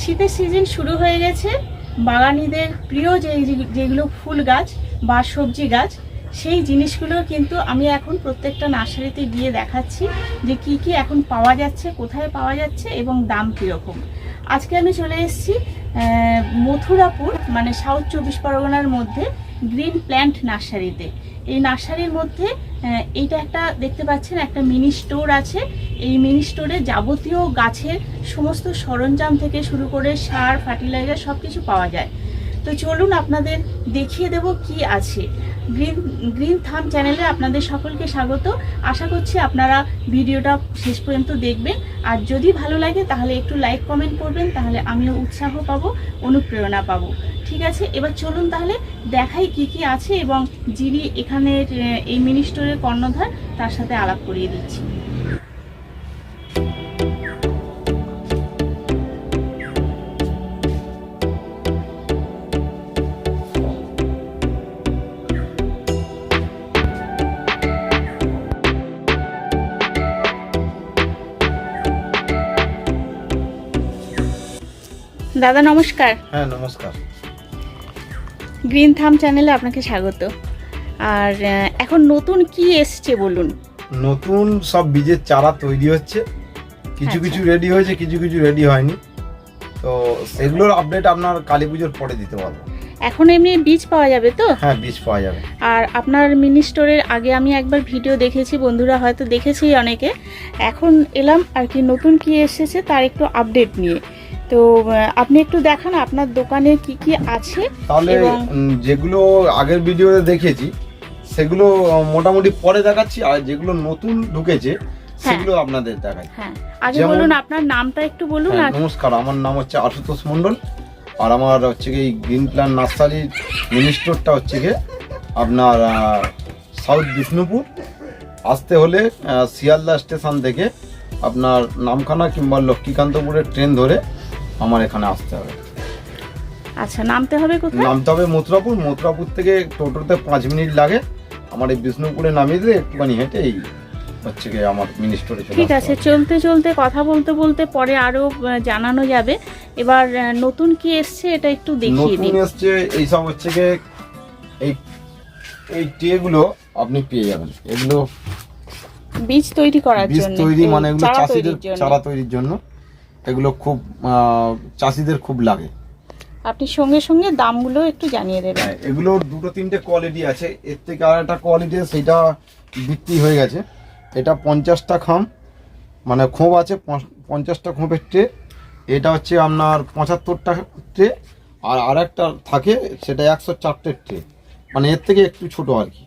শীতের সিজন শুরু হয়ে গেছে। বাগানিদের প্রিয় যে, যেগুলো ফুল গাছ বা সবজি গাছ, সেই জিনিসগুলো কিন্তু আমি এখন প্রত্যেকটা নার্সারিতে গিয়ে দেখাচ্ছি যে কি কি এখন পাওয়া যাচ্ছে, কোথায় পাওয়া যাচ্ছে এবং দাম কীরকম। আজকে আমি চলে এসেছি মথুরাপুর মানে সাউথ চব্বিশ পরগনার মধ্যে গ্রিন প্ল্যান্ট নার্সারিতে। এই নার্সারির মধ্যে এইটা একটা দেখতে পাচ্ছেন, একটা মিনি স্টোর আছে। এই মিনি স্টোরে যাবতীয় গাছের সমস্ত সরঞ্জাম থেকে শুরু করে সার ফার্টিলাইজার সব কিছু পাওয়া যায়। তো চলুন আপনাদের দেখিয়ে দেব কি আছে। গ্রিন গ্রিন থাম চ্যানেলে আপনাদের সকলকে স্বাগত। আশা করছি আপনারা ভিডিওটা শেষ পর্যন্ত দেখবেন। আর যদি ভালো লাগে তাহলে একটু লাইক কমেন্ট করবেন, তাহলে আমিও উৎসাহ পাবো, অনুপ্রেরণা পাবো। ঠিক আছে, এবার চলুন তাহলে দেখাই কি কি আছে এবং যিনি এখানের এই মিনি স্টোরের কর্ণধার, তার সাথে আলাপ করিয়ে দিচ্ছি। দাদা, নমস্কার। হ্যাঁ নমস্কার। গ্রিন থাম চ্যানেলে আপনাকে স্বাগত। আর এখন নতুন কি এসছে বলুন? নতুন সব বীজের চারা তৈরি হচ্ছে। কিছু আচ্ছা। কিছু রেডি হয়েছে কিছু কিছু রেডি হয়নি। তো সেগুলোর আপডেট আপনার কালী পুজোর পরে দিতে পারব। এখন এমনি বীজ পাওয়া যাবে তো? হ্যাঁ বীজ পাওয়া যাবে। আর আপনার মিনি স্টোরের আগে আমি একবার ভিডিও দেখেছি বন্ধুরা হয়তো দেখেছি অনেকে। এখন এলাম আর কি নতুন কি এসেছে তার একটু আপডেট নিয়ে। তো আপনি একটু দেখান আপনার দোকানে কি কি আছে তাহলে যেগুলো আগের ভিডিওতে দেখেছি সেগুলো মোটামুটি পরে দেখাচ্ছি আর যেগুলো নতুন ঢুকেছে সেগুলো আপনাদের দেখাই। হ্যাঁ। আগে বলুন আপনার নামটা একটু বলুন হ্যাঁ, নমস্কার আমার নাম হচ্ছে আশুতোষ মণ্ডল আর আমার হচ্ছে কি গ্রিন প্ল্যান নার্সারির মিনিস্টোরটা হচ্ছে গিয়ে আপনার সাউথ বিষ্ণুপুর। আসতে হলে শিয়ালদা স্টেশন থেকে আপনার নামখানা কিংবা লক্ষ্মীকান্তপুরের ট্রেন ধরে আমার এখানে আসতে হবে। আচ্ছা নামতে হবে কোথায়? নামতে হবে মথুরাপুর মথুরাপুর থেকে টোটোতে পাঁচ মিনিট লাগে। আমার এই বিষ্ণুপুরে নামিয়ে দিলে একটুখানি হেঁটে এই হচ্ছে গিয়ে আমার মিনিস্টোরে চলে ঠিক আছে চলতে চলতে কথা বলতে বলতে পরে আরও জানানো যাবে। এবার নতুন কি এসছে এটা একটু দেখিয়ে নতুন দিন। এসছে এইসব হচ্ছে গিয়ে এই এই ট্রেগুলো আপনি পেয়ে যাবেন। এগুলো বীজ তৈরি করার বীজ তৈরি মানে এগুলো চাষিদের চারা তৈরির জন্য। এগুলো খুব চাষিদের খুব লাগে। আপনি সঙ্গে সঙ্গে দামগুলো একটু জানিয়ে দেবেন। হ্যাঁ, এগুলোর দুটো তিনটে কোয়ালিটি আছে। এর থেকে আর একটা কোয়ালিটি সেটা বিক্রি হয়ে গেছে। এটা পঞ্চাশটা খাম মানে খোঁপ আছে পঞ্চাশটা খোপের ট্রে। এটা হচ্ছে আপনার পঁচাত্তরটা ট্রে আর আরেকটা থাকে সেটা একশো চারটে ট্রে। মানে এর থেকে একটু ছোট আর কি।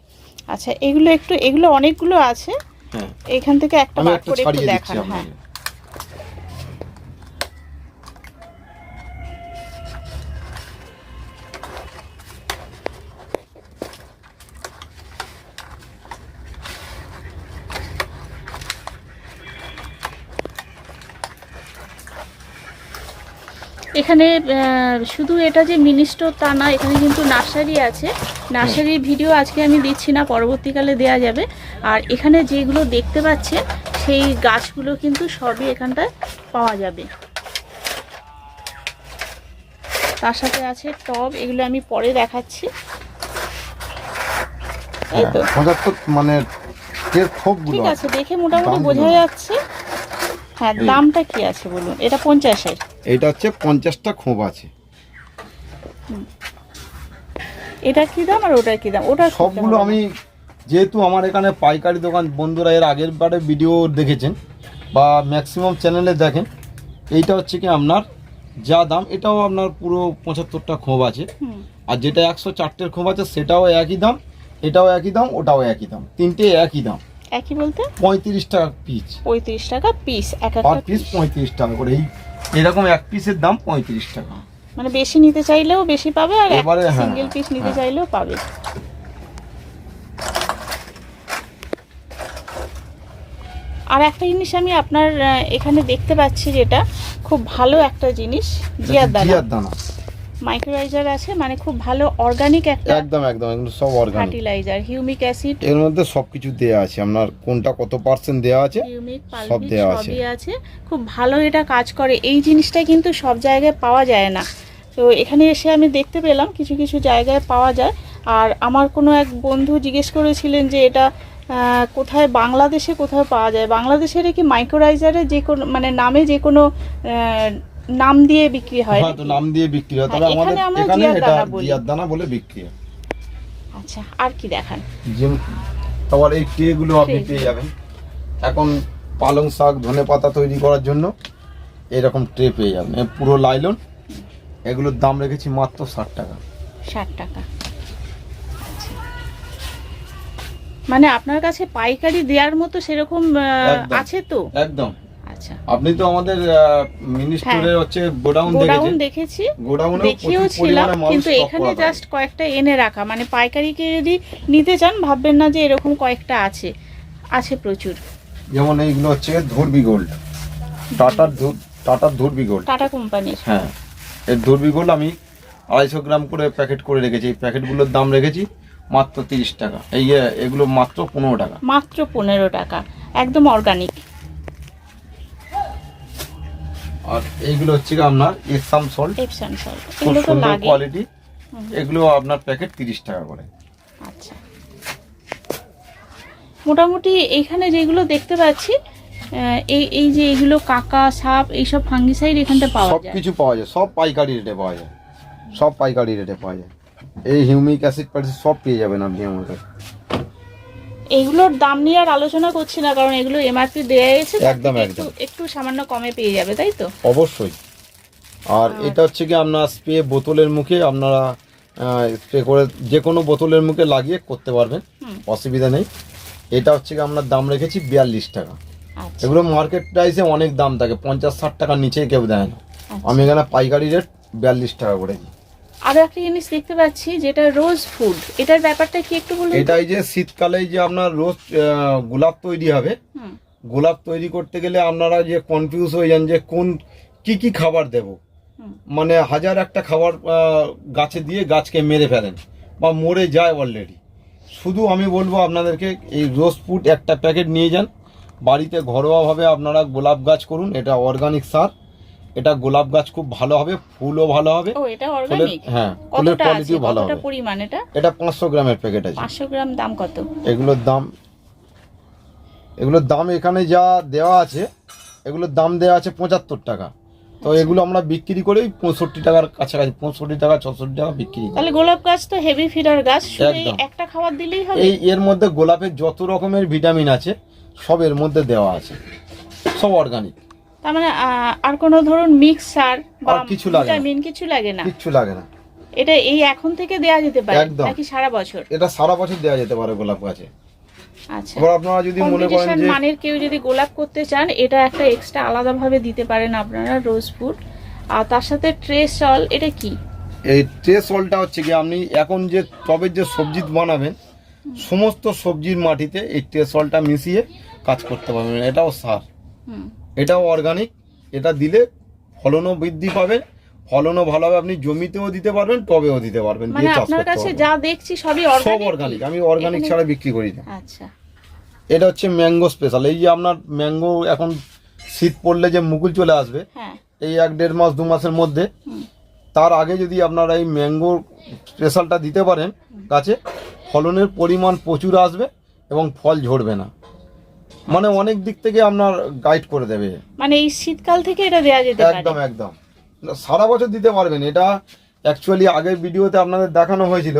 আচ্ছা এগুলো একটু এগুলো অনেকগুলো আছে। হ্যাঁ। এখান থেকে একটা বার করে একটু ছাড়িয়ে দেখান হ্যাঁ। এখানে শুধু এটা যে মিনি স্টোর তা না এখানে কিন্তু নার্সারি আছে। নার্সারির ভিডিও আজকে আমি দিচ্ছি না পরবর্তীকালে দেয়া যাবে। আর এখানে যেগুলো দেখতে পাচ্ছেন সেই গাছগুলো কিন্তু সবই এখানটায় পাওয়া যাবে। তার সাথে আছে টব এগুলো আমি পরে দেখাচ্ছি। এই তো। হ্যাঁ, মানে ঠিক আছে দেখে মোটামুটি। বোঝা যাচ্ছে। হ্যাঁ দামটা কি আছে বলুন? এটা পঞ্চাশের। এইটা হচ্ছে পঞ্চাশটা খোপ আছে। এটা কি দাম আর ওটার কি দাম? ওটা সবগুলো আমি যেহেতু আমার এখানে পাইকারি দোকান বন্ধুরা এর আগের বারে ভিডিও দেখেছেন বা ম্যাক্সিমাম চ্যানেলে দেখেন এইটা হচ্ছে কি আপনার যা দাম এটাও আপনার পুরো পঁচাত্তরটা খোঁপ আছে। আর যেটা একশো চারটের খোঁপ আছে সেটাও একই দাম এটাও একই দাম ওটাও একই দাম তিনটে একই দাম। একই বলতে? পঁয়ত্রিশ টাকা পিস পঁয়ত্রিশ টাকা পিস এক পিস পঁয়ত্রিশ টাকা করে এই এরকম এক পিসের দাম পঁয়ত্রিশ টাকা। মানে বেশি নিতে চাইলেও বেশি পাবে আর এবারে হ্যাঁ, সিঙ্গেল পিস নিতে হ্যাঁ। চাইলেও পাবে। আর একটা জিনিস আমি আপনার এখানে দেখতে পাচ্ছি যেটা খুব ভালো একটা জিনিস জিয়ার দানা। জিয়ার দানা? মাইক্রোরাইজার আছে মানে খুব ভালো অর্গানিক একটা একদম একদম এগুলো সব অর্গানিক ফার্টিলাইজার হিউমিক অ্যাসিড এর মধ্যে সব কিছু দেওয়া আছে আপনার কোনটা কত পার্সেন্ট দেওয়া আছে হিউমিক সব দেওয়া আছে। আছে খুব ভালো এটা কাজ করে। এই জিনিসটা কিন্তু সব জায়গায় পাওয়া যায় না। তো এখানে এসে আমি দেখতে পেলাম কিছু কিছু জায়গায় পাওয়া যায়। আর আমার কোনো এক বন্ধু জিজ্ঞেস করেছিলেন যে এটা কোথায় বাংলাদেশে কোথায় পাওয়া যায়? বাংলাদেশের কি মাইক্রোরাইজারে যে কোনো মানে নামে যে কোনো নাম দিয়ে বিক্রি হয় হ্যাঁ তো নাম দিয়ে বিক্রি হয় তবে আমাদের এখানে এটা জিয়ার দানা বলে বিক্রি হয়। আচ্ছা আর কি দেখান? যে আবার এই ট্রে গুলো আপনি পেয়ে যাবেন। এখন পালং শাক ধনে পাতা তৈরি করার জন্য এরকম ট্রে পেয়ে যাবেন। পুরো লাইলন এগুলোর দাম রেখেছি মাত্র ষাট টাকা। ষাট টাকা। আচ্ছা। মানে আপনার কাছে পাইকারি দেওয়ার মতো সেরকম আছে তো? একদম। আচ্ছা। আপনি তো আমাদের মিনিস্ট্রির হচ্ছে গোডাউন গোডাউন দেখেছি। গোডাউনে দেখিও ছিলাম কিন্তু এখানে জাস্ট কয়েকটা এনে রাখা। মানে পাইকারিকে যদি নিতে চান ভাববেন না যে এরকম কয়েকটা আছে। আছে প্রচুর। যেমন এইগুলো হচ্ছে ধর্বি গোল্ড টাটার টাটার ধর্বি গোল্ড টাটা কোম্পানির। হ্যাঁ। এর ধর্বি গোল্ড আমি আড়াইশো গ্রাম করে প্যাকেট করে রেখেছি। এই প্যাকেটগুলোর দাম রেখেছি মাত্র তিরিশ টাকা। এই এগুলো মাত্র পনেরো টাকা। মাত্র পনেরো টাকা। একদম অর্গানিক আর এইগুলো হচ্ছে আপনার এক্সাম সল্ট এপসন সল্ট এগুলো তো লাগে। কোয়ালিটি এগুলো আপনার প্যাকেট তিরিশ টাকা করে। আচ্ছা। মোটামুটি এখানে যেগুলো দেখতে পাচ্ছি এই এই যে এগুলো কাকা সাপ এইসব ফাঙ্গিসাইড এখানটা পাওয়া সব যায়। কিছু পাওয়া যায়। সব পাইকারি রেটে পাওয়া যায়। সব পাইকারি রেটে পাওয়া যায়। এই হিউমিক অ্যাসিড প্যাসিড সব পেয়ে যাবেন আপনি আমার কাছে এগুলোর দাম নিয়ে আর আলোচনা করছি না কারণ এগুলো এমআরপি দেয়া গেছে তার একদম, একদম। একটু একটু সামান্য কমে পেয়ে যাবে তাই তো? অবশ্যই। আর এটা হচ্ছে কি আপনার স্প্রে বোতলের মুখে আপনারা স্প্রে করে যে কোনো বোতলের মুখে লাগিয়ে করতে পারবেন অসুবিধা নেই। এটা হচ্ছে কি আমরা দাম রেখেছি বিয়াল্লিশ টাকা। আচ্ছা। এগুলো মার্কেট প্রাইসে অনেক দাম থাকে পঞ্চাশ ষাট টাকার নিচে কেউ দেয় না। আচ্ছা। আমি এখানে পাইকারি রেট বিয়াল্লিশ টাকা করে দিই। আরও একটা জিনিস দেখতে পাচ্ছি যেটা রোজ ফুড এটার ব্যাপারটা কি একটু বলুন? তো? এটাই যে শীতকালে যে আপনার রোজ গোলাপ তৈরি হবে। গোলাপ তৈরি করতে গেলে আপনারা যে কনফিউজ হয়ে যান যে কোন কি কি খাবার দেব। মানে হাজার একটা খাবার গাছে দিয়ে গাছকে মেরে ফেলেন বা মরে যায় অলরেডি শুধু আমি বলব আপনাদেরকে এই রোজ ফুড একটা প্যাকেট নিয়ে যান। বাড়িতে ঘরোয়াভাবে আপনারা গোলাপ গাছ করুন এটা অর্গানিক সার। এটা গোলাপ গাছ খুব ভালো হবে ফুলও ভালো হবে। ও এটা অর্গানিক হ্যাঁ ফুলের কোয়ালিটিও ভালো হবে। পরিমাণ এটা? এটা পাঁচশো গ্রামের প্যাকেট আছে। পাঁচশো গ্রাম দাম কত? এগুলোর দাম এগুলোর দাম এখানে যা দেওয়া আছে এগুলোর দাম দেওয়া আছে পঁচাত্তর টাকা। তো এগুলো আমরা বিক্রি করি পঁয়ষট্টি টাকার কাছাকাছি পঁয়ষট্টি টাকা ছষট্টি টাকা বিক্রি তাহলে গোলাপ গাছ তো হেভি ফিডার গাছ একটা খাবার দিলেই হবে? এই এর মধ্যে গোলাপের যত রকমের ভিটামিন আছে সব এর মধ্যে দেওয়া আছে। সব অর্গানিক তার মানে আর কোনো ধরুন মিক্স সার বা কিছু লাগে না। ভিটামিন কিছু লাগে না। কিচ্ছু লাগে না। এটা এই এখন থেকে দেয়া যেতে পারে নাকি সারা বছর? এটা সারা বছর দেওয়া যেতে পারে গোলাপ গাছে। আচ্ছা। আপনারা যদি মনে করেন যে মানের কেউ যদি গোলাপ করতে চান এটা একটা এক্সট্রা আলাদাভাবে দিতে পারেন আপনারা রোজ ফুড আর তার সাথে ট্রে সল এটা কি? এই ট্রে সলটা হচ্ছে কি আপনি এখন যে টবের যে সবজি বানাবেন সমস্ত সবজির মাটিতে এই ট্রে সলটা মিশিয়ে কাজ করতে পারবেন। এটাও সার। হুম। এটাও অর্গানিক এটা দিলে ফলনও বৃদ্ধি পাবে ফলনও ভালো হবে আপনি জমিতেও দিতে পারবেন টবেও দিতে পারবেন মানে আপনার কাছে যা দেখছি সবই সব অর্গানিক অর্গানিক আমি অর্গানিক ছাড়া বিক্রি করি না। আচ্ছা। এটা হচ্ছে ম্যাঙ্গো স্পেশাল এই যে আপনার ম্যাঙ্গো এখন শীত পড়লে যে মুকুল চলে আসবে হ্যাঁ। এই এক দেড় মাস দু মাসের মধ্যে তার আগে যদি আপনারা এই ম্যাঙ্গো স্পেশালটা দিতে পারেন গাছে ফলনের পরিমাণ প্রচুর আসবে এবং ফল ঝরবে না। মানে অনেক দিক থেকে আপনার গাইড করে দেবে। মানে এই শীতকাল থেকে এটা দেয়া যেতে পারে। একদম একদম। সারা বছর দিতে পারবেন। এটা অ্যাকচুয়ালি আগের ভিডিওতে আপনাদের দেখানো হয়েছিল।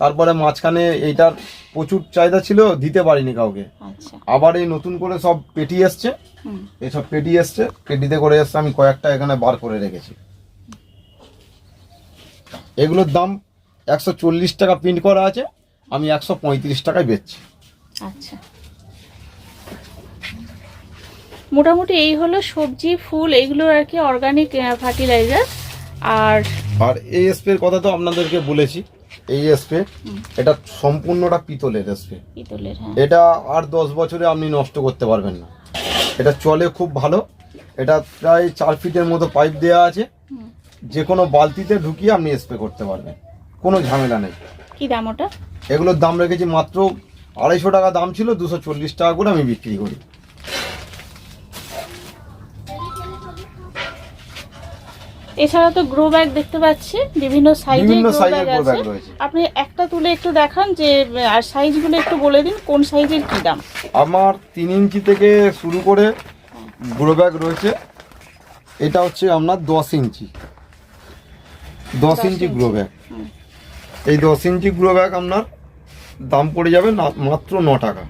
তারপরে মাঝখানে এইটার প্রচুর চাহিদা ছিল দিতে পারিনি কাউকে। আচ্ছা। আবার এই নতুন করে সব পেটি এসছে। হুম। এইসব পেটি এসছে। পেটিতে করে এসছে আমি কয়েকটা এখানে বার করে রেখেছি। এগুলোর দাম একশো চল্লিশ টাকা প্রিন্ট করা আছে। আমি একশো পঁয়ত্রিশ টাকায় বেচছি। আচ্ছা। মোটামুটি এই হলো সবজি ফুল এগুলো আর কি অর্গানিক ফার্টিলাইজার আর আর এই স্প্রের কথা তো আপনাদেরকে বলেছি। এই স্প্রে এটা সম্পূর্ণটা পিতলের স্প্রে পিতলের হ্যাঁ। এটা আর দশ বছরে আপনি নষ্ট করতে পারবেন না। এটা চলে খুব ভালো। এটা প্রায় চার ফিটের মতো পাইপ দেওয়া আছে। যে কোনো বালতিতে ঢুকিয়ে আপনি স্প্রে করতে পারবেন। কোনো ঝামেলা নেই। কি দাম ওটা? এগুলোর দাম রেখেছি মাত্র আড়াইশো টাকা দাম ছিল দুশো চল্লিশ টাকা করে আমি বিক্রি করি। এছাড়া তো গ্রো ব্যাগ দেখতে পাচ্ছি বিভিন্ন সাইজের বিভিন্ন গ্রো ব্যাগ রয়েছে। আপনি একটা তুলে একটু দেখান যে আর সাইজগুলো একটু বলে দিন কোন সাইজের কি দাম? আমার তিন ইঞ্চি থেকে শুরু করে গ্রো ব্যাগ রয়েছে। এটা হচ্ছে আপনার দশ ইঞ্চি। দশ ইঞ্চি। গ্রো ব্যাগ এই দশ ইঞ্চি গ্রো ব্যাগ আপনার দাম পড়ে যাবে মাত্র ন টাকা।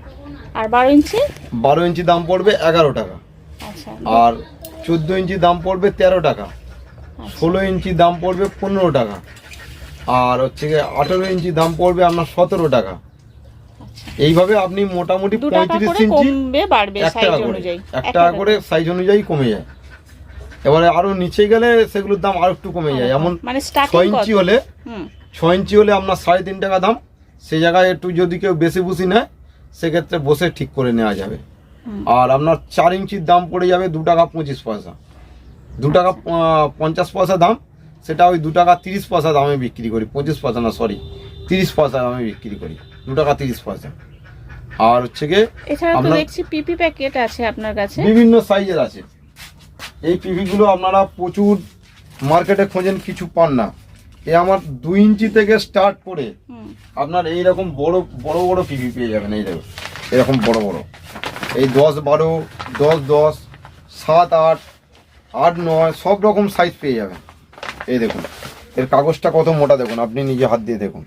আর বারো ইঞ্চি? বারো ইঞ্চি দাম পড়বে এগারো টাকা। আচ্ছা। আর চোদ্দ ইঞ্চি দাম পড়বে তেরো টাকা। ষোলো ইঞ্চি দাম পড়বে পনেরো টাকা। আর হচ্ছে গিয়ে আঠেরো ইঞ্চি দাম পড়বে আপনার সতেরো টাকা। আচ্ছা। এইভাবে আপনি মোটামুটি পঁয়ত্রিশ ইঞ্চি এক টাকা করে এক টাকা করে সাইজ অনুযায়ী কমে যায়। এবারে আরও নিচে গেলে সেগুলোর দাম আরও একটু কমে যায়। এমন মানে ছ ইঞ্চি হলে হুম। ছ ইঞ্চি হলে আপনার সাড়ে তিন টাকা দাম। সেই জায়গায় একটু যদি কেউ বেশি বুসি নেয় সেক্ষেত্রে বসে ঠিক করে নেওয়া যাবে। আর আপনার চার ইঞ্চির দাম পড়ে যাবে দু টাকা পঁচিশ পয়সা। দু টাকা পঞ্চাশ পয়সা দাম সেটা ওই দু টাকা তিরিশ পয়সা দামে বিক্রি করি পঁচিশ পয়সা না সরি তিরিশ পয়সা দামে বিক্রি করি দু টাকা তিরিশ পয়সা। আর হচ্ছে গিয়ে এছাড়া তো দেখছি পিপি প্যাকেট আছে আপনার কাছে। বিভিন্ন সাইজের আছে। এই পিভিগুলো আপনারা প্রচুর মার্কেটে খোঁজেন কিছু পান না। এ আমার দুই ইঞ্চি থেকে স্টার্ট করে আপনার এইরকম বড় বড় বড় পিভি পেয়ে যাবেন এই দেখুন এরকম বড় বড়। এই দশ বারো দশ দশ সাত আট আট নয় সব রকম সাইজ পেয়ে যাবেন। এই দেখুন এর কাগজটা কত মোটা দেখুন আপনি নিজে হাত দিয়ে দেখুন।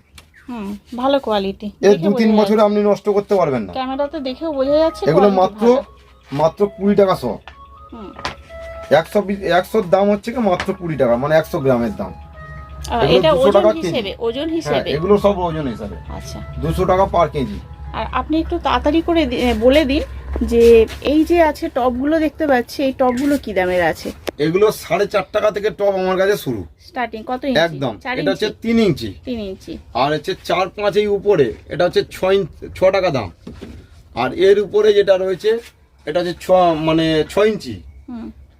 হুম ভালো কোয়ালিটি এর দু তিন বছরে আপনি নষ্ট করতে পারবেন না। ক্যামেরাতে দেখেও বোঝা যাচ্ছে এগুলো মাত্র মাত্র কুড়ি টাকা হুম। একশো একশোর দাম হচ্ছে কি মাত্র কুড়ি টাকা মানে একশো গ্রামের দাম। এটা ওজন। হিসেবে ওজন হ্যাঁ হিসেবে। এগুলো সব ওজন হিসাবে। আচ্ছা। দুশো টাকা পার কেজি। আর আপনি একটু তাড়াতাড়ি করে বলে দিন। যে এই যে আছে টপগুলো দেখতে পাচ্ছি এই টপগুলো কি দামের আছে? এগুলো সাড়ে চার টাকা থেকে টপ আমার কাছে শুরু। স্টার্টিং কত ইঞ্চি? একদম। এটা হচ্ছে তিন ইঞ্চি। তিন ইঞ্চি। আর হচ্ছে চার পাঁচ এই উপরে এটা হচ্ছে ছ ইঞ্চি ছ টাকা দাম। আর এর উপরে যেটা রয়েছে এটা হচ্ছে ছ মানে ছ ইঞ্চি।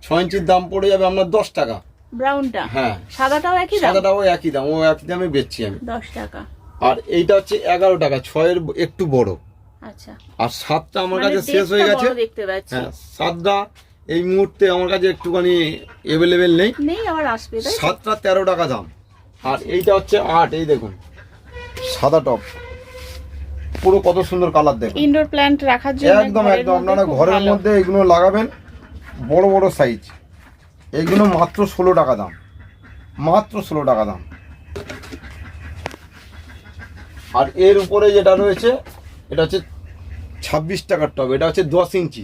ছ ইঞ্চির দাম পড়ে যাবে আপনার দশ টাকা। ব্রাউনটা হ্যাঁ। সাদাটাও একই দাম? সাদাটাও একই দাম ও একই দামে বেচছি আমি। দশ টাকা। আর এইটা হচ্ছে এগারো টাকা ছয়ের একটু বড়। আচ্ছা। আর সাতটা আমার মানে কাছে শেষ হয়ে গেছে। দেখতে পাচ্ছি। হ্যাঁ সাতটা এই মুহূর্তে আমার কাছে একটুখানি অ্যাভেলেবেল নেই। নেই আবার আসবে তাই সাতটা তেরো টাকা দাম। আর এইটা হচ্ছে আট এই দেখুন। সাদা টপ। পুরো কত সুন্দর কালার দেখুন। ইনডোর প্ল্যান্ট রাখার জন্য একদম একদম। আপনারা ঘরের মধ্যে এগুলো লাগাবেন বড় বড় সাইজ এগুলো মাত্র ষোলো টাকা দাম। মাত্র ষোলো টাকা দাম। আর এর উপরে যেটা রয়েছে এটা হচ্ছে ছাব্বিশ টাকার টব এটা হচ্ছে দশ ইঞ্চি।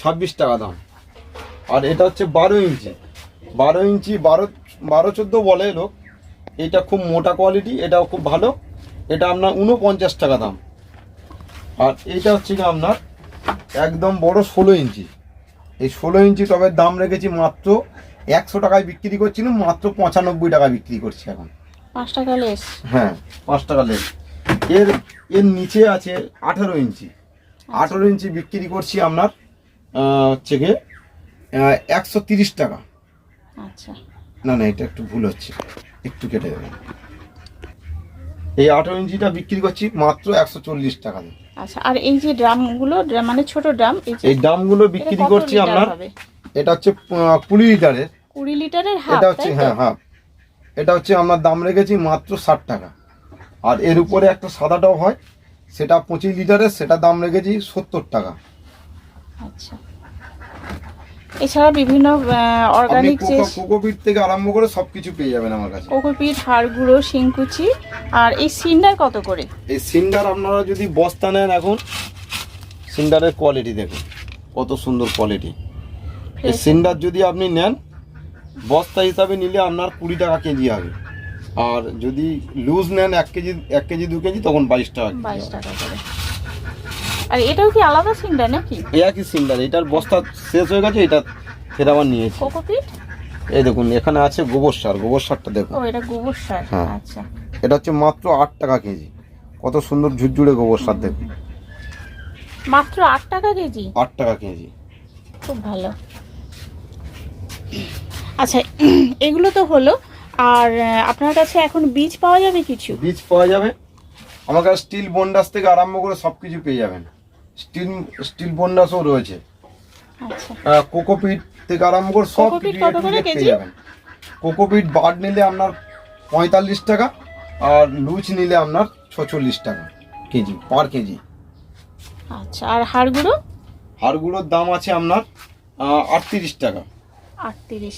ছাব্বিশ টাকা দাম। আর এটা হচ্ছে বারো ইঞ্চি। বারো ইঞ্চি বারো বারো চোদ্দ বলে লোক। এটা খুব মোটা কোয়ালিটি এটাও খুব ভালো। এটা আপনার উনপঞ্চাশ টাকা দাম। আর এইটা হচ্ছে কি আপনার একদম বড় ষোলো ইঞ্চি। এই ষোলো ইঞ্চি টবের দাম রেখেছি মাত্র একশো টাকায় বিক্রি করছিলাম মাত্র পঁচানব্বই টাকা বিক্রি করছি এখন। পাঁচ টাকা লেস হ্যাঁ পাঁচ টাকা লেস এর এর নিচে আছে আঠেরো ইঞ্চি। আঠেরো ইঞ্চি বিক্রি করছি আপনার হচ্ছে গিয়ে একশো তিরিশ টাকা। আচ্ছা। না না এটা একটু ভুল হচ্ছে। একটু কেটে দেবেন। এই আঠেরো ইঞ্চিটা বিক্রি করছি মাত্র একশো চল্লিশ টাকা দিয়ে। আচ্ছা আর এই যে ড্রামগুলো মানে ছোট ড্রাম এই এটা বিক্রি করছি আপনার এটা হচ্ছে কুড়ি লিটারের। কুড়ি লিটারের এটা হচ্ছে হ্যাঁ হাফ এটা হচ্ছে আমরা দাম রেখেছি মাত্র ষাট টাকা। আর এর উপরে একটা সাদাটাও হয় সেটা পঁচিশ লিটারের সেটা দাম রেখেছি সত্তর টাকা। আচ্ছা। এছাড়া বিভিন্ন অর্গানিক যে কোকোপিট থেকে আরম্ভ করে সবকিছু পেয়ে যাবেন আমার কাছে। কোকোপিট হাড় গুঁড়ো শিংকুচি আর এই সিন্ডার কত করে? এই সিন্ডার আপনারা যদি বস্তা নেন এখন সিন্ডারের কোয়ালিটি দেখুন কত সুন্দর কোয়ালিটি এই সিন্ডার যদি আপনি নেন বস্তা হিসাবে নিলে আপনার কুড়ি টাকা কেজি হবে। আর যদি লুজ নেন এক কেজি এক কেজি দু কেজি তখন বাইশ টাকা বাইশ টাকা করে। আর এটাও কি আলাদা সিন্ডার নাকি? একই সিন্ডার এটার বস্তা শেষ হয়ে গেছে এটা ফের আবার নিয়েছি। কোকোপিট এই দেখুন এখানে আছে গোবর সার গোবর সারটা দেখুন। ও এটা গোবর সার হ্যাঁ। আচ্ছা। এটা হচ্ছে মাত্র আট টাকা কেজি। কত সুন্দর ঝুরঝুরে গোবর সার দেখুন। মাত্র আট টাকা কেজি? আট টাকা কেজি। খুব ভালো। আচ্ছা এগুলো তো হলো আর আপনার কাছে এখন বীজ পাওয়া যাবে কিছু? বীজ পাওয়া যাবে। আমার কাছে স্টিল বন্ডাস থেকে আরম্ভ করে সব কিছু পেয়ে যাবেন। স্টিল স্টিল বন্ডাসও রয়েছে। আচ্ছা। কোকোপিট থেকে আরম্ভ করে সব? পেয়ে যাবেন। কোকোপিট বার্ড নিলে আপনার পঁয়তাল্লিশ টাকা আর লুচ নিলে আপনার ছচল্লিশ টাকা কেজি পার কেজি। আচ্ছা আর হাড়গুলো? হাড়গুলোর দাম আছে আপনার আটত্রিশ টাকা।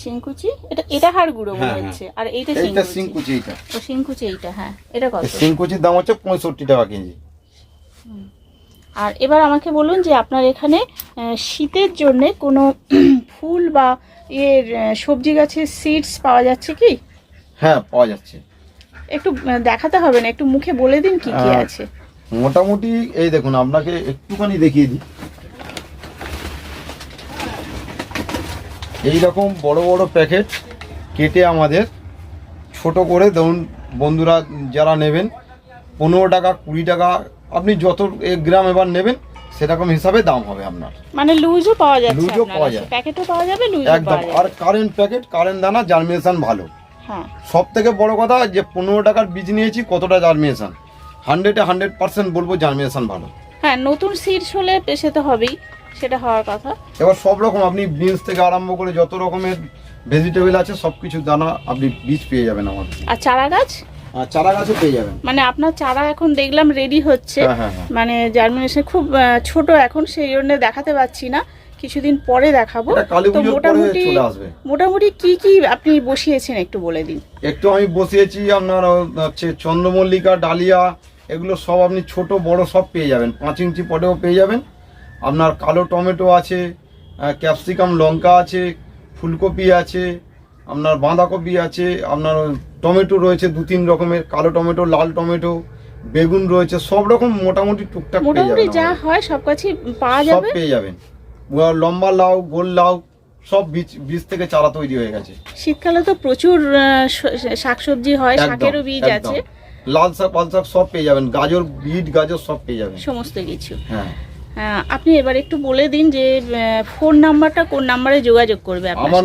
শিংকুচি? এটা এটা মনে হ্যাঁ, হ্যাঁ। হচ্ছে। আর এইটা এইটা শিংকুচি। সিংকুচি এইটা। ও শিংকুচি এইটা হ্যাঁ। এটা কত? সিংকুচির দাম হচ্ছে পঁয়ষট্টি টাকা কেজি। আর এবার আমাকে বলুন যে আপনার এখানে শীতের জন্য কোনো ফুল বা এর সবজি গাছের সিডস পাওয়া যাচ্ছে কি? হ্যাঁ পাওয়া যাচ্ছে। একটু দেখাতে হবে না? একটু মুখে বলে দিন কি কি আছে। মোটামুটি এই দেখুন আপনাকে একটুখানি দেখিয়ে দিই। এই রকম বড় বড় প্যাকেট কেটে আমাদের ছোট করে ধরুন বন্ধুরা যারা নেবেন পনেরো টাকা কুড়ি টাকা আপনি যত এক গ্রাম এবার নেবেন সেরকম হিসাবে দাম হবে আপনার। মানে লুজও পাওয়া যাচ্ছে লুজও পাওয়া। যায়। প্যাকেটও পাওয়া যাবে লুজও একদম। আর কারেন্ট প্যাকেট কারেন্ট দানা জার্মিনেশন ভালো। হ্যাঁ। সব থেকে বড় কথা যে পনেরো টাকার বীজ নিয়েছি কতটা জার্মিনেশন হান্ড্রেডে হান্ড্রেড পার্সেন্ট বলব জার্মিনেশন ভালো। হ্যাঁ নতুন সিডস হলে সে তো হবেই। সেটা হওয়ার কথা। এবার সব রকম আপনি বিনস থেকে আরম্ভ করে যত রকমের ভেজিটেবল আছে সব কিছু দানা আপনি বীজ পেয়ে যাবেন আমাদের। আর চারা গাছ? আর চারা গাছও পেয়ে যাবেন। মানে আপনার চারা এখন দেখলাম রেডি হচ্ছে। হ্যাঁ হ্যাঁ হ্যাঁ। মানে জার্মিনেশন খুব ছোট এখন সেই জন্য দেখাতে পাচ্ছি না। কিছুদিন পরে দেখাবো। তো মোটামুটি মোটামুটি কি কি আপনি বসিয়েছেন একটু বলে দিন। একটু আমি বসিয়েছি আপনার হচ্ছে চন্দ্রমল্লিকা ডালিয়া এগুলো সব আপনি ছোট বড় সব পেয়ে যাবেন। পাঁচ ইঞ্চি পটেও পেয়ে যাবেন। আপনার কালো টমেটো আছে ক্যাপসিকাম লঙ্কা আছে ফুলকপি আছে আপনার বাঁধাকপি আছে আপনার টমেটো রয়েছে দু তিন রকমের কালো টমেটো লাল টমেটো বেগুন রয়েছে সব রকম মোটামুটি টুকটাক মোটামুটি যা হয় সব কাছেই পাওয়া সব যাবে? পেয়ে যাবেন। লম্বা লাউ গোল লাউ সব বীজ বীজ থেকে চারা তৈরি হয়ে গেছে। শীতকালে তো প্রচুর শাকসবজি হয় শাকেরও বীজ আছে। লাল শাক পাল শাক সব পেয়ে যাবেন গাজর বিট গাজর সব পেয়ে যাবেন। সমস্ত কিছু। হ্যাঁ। আপনি এবার একটু বলে দিন যে ফোন নাম্বারটা কোন নাম্বারে যোগাযোগ করবে আমার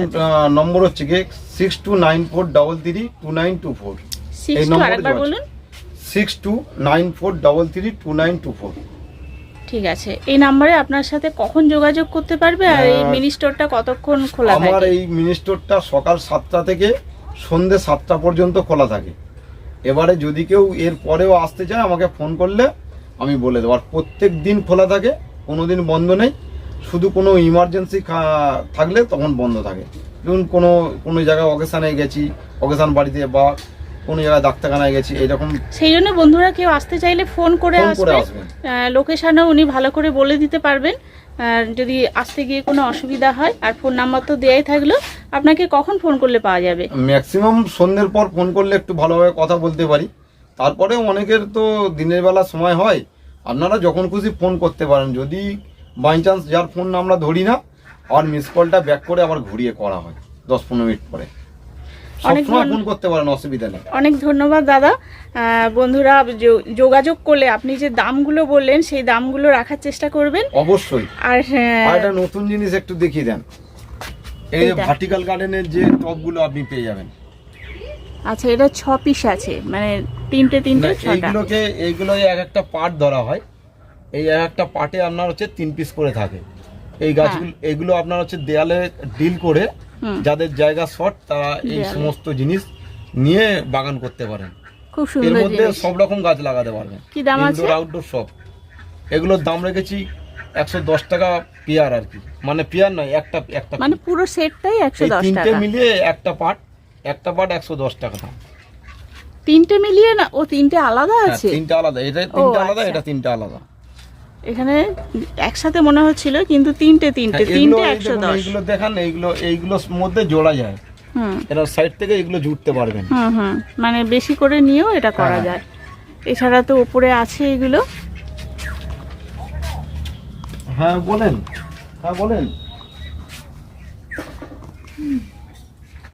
নম্বর হচ্ছে গিয়ে six two nine four double three two nine two four six এই টু নম্বরে আরেকবার বলুন। Six two nine four double three two nine two four ঠিক আছে। এই নাম্বারে আপনার সাথে কখন যোগাযোগ করতে পারবে আর এই মিনি স্টোরটা কতক্ষণ খোলা আমার এই মিনি স্টোরটা সকাল সাতটা থেকে সন্ধে সাতটা পর্যন্ত খোলা থাকে। এবারে যদি কেউ এর পরেও আসতে চায় আমাকে ফোন করলে আমি বলে দেবো। আর প্রত্যেক দিন খোলা থাকে কোনো দিন বন্ধ নেই। শুধু কোনো ইমার্জেন্সি থাকলে তখন বন্ধ থাকে। ধরুন কোনো কোনো জায়গায় অকেশানে গেছি অকেশান বাড়িতে বা কোনো জায়গায় ডাক্তারখানায় গেছি এরকম সেই জন্য বন্ধুরা কেউ আসতে চাইলে ফোন করে আসবে। আসবেন। লোকেশনও উনি ভালো করে বলে দিতে পারবেন। যদি আসতে গিয়ে কোনো অসুবিধা হয় আর ফোন নাম্বার তো দেয়াই থাকল আপনাকে কখন ফোন করলে পাওয়া যাবে? ম্যাক্সিমাম সন্ধ্যের পর ফোন করলে একটু ভালোভাবে কথা বলতে পারি। তারপরে অনেকের তো দিনের বেলা সময় হয়। আপনারা যখন খুশি ফোন করতে পারেন। যদি বাই চান্স যার ফোন আমরা ধরি না আর মিস কলটা ব্যাক করে আবার ঘুরিয়ে করা হয় দশ পনেরো মিনিট পরে। অনেক ফোন করতে পারেন অসুবিধা নেই। অনেক ধন্যবাদ দাদা। আহ, বন্ধুরা যোগাযোগ করলে আপনি যে দামগুলো বললেন সেই দামগুলো রাখার চেষ্টা করবেন। অবশ্যই। আর হ্যাঁ, একটা নতুন জিনিস একটু দেখিয়ে দেন। এই। ভার্টিক্যাল গার্ডেনের যে টপগুলো আপনি পেয়ে যাবেন। আচ্ছা এটা ছ পিস আছে মানে তিনটে তিনটে না, এইগুলোকে এইগুলো এক একটা পার্ট ধরা হয়। এই এক একটা পার্টে আপনার হচ্ছে তিন পিস করে থাকে। এই গাছগুলো এগুলো আপনার হচ্ছে দেয়ালে ডিল করে যাদের জায়গা শর্ট তারা এই সমস্ত জিনিস নিয়ে বাগান করতে পারেন। খুব সুন্দর এর মধ্যে সব রকম গাছ লাগাতে পারবেন। কি দাম আছে? ইনডোর আউটডোর সব। এগুলোর দাম রেখেছি একশো দশ টাকা পেয়ার আর কি। মানে পেয়ার নয় একটা একটা মানে পুরো সেটটাই একশো দশ তিনটে টাকা। মিলিয়ে একটা পার্ট একটা পার্ট একশো দশ টাকা দাম। তিনটে মিলিয়ে না? ও তিনটে আলাদা হ্যাঁ, আছে? তিনটে আলাদা। এটা তিনটা আলাদা আচ্ছা। এটা তিনটে আলাদা। এখানে একসাথে মনে হচ্ছিল কিন্তু তিনটে তিনটে। হ্যাঁ, তিনটে একশো দশ। এইগুলো দেখান এইগুলো এইগুলোর মধ্যে জোড়া যায়। হুম। এরা সাইড থেকে এগুলো জুড়তে পারবেন। হুম হুম। মানে বেশি করে নিয়েও এটা করা হ্যাঁ। যায়। এছাড়া তো উপরে আছে এগুলো। হ্যাঁ বলেন। হ্যাঁ বলেন।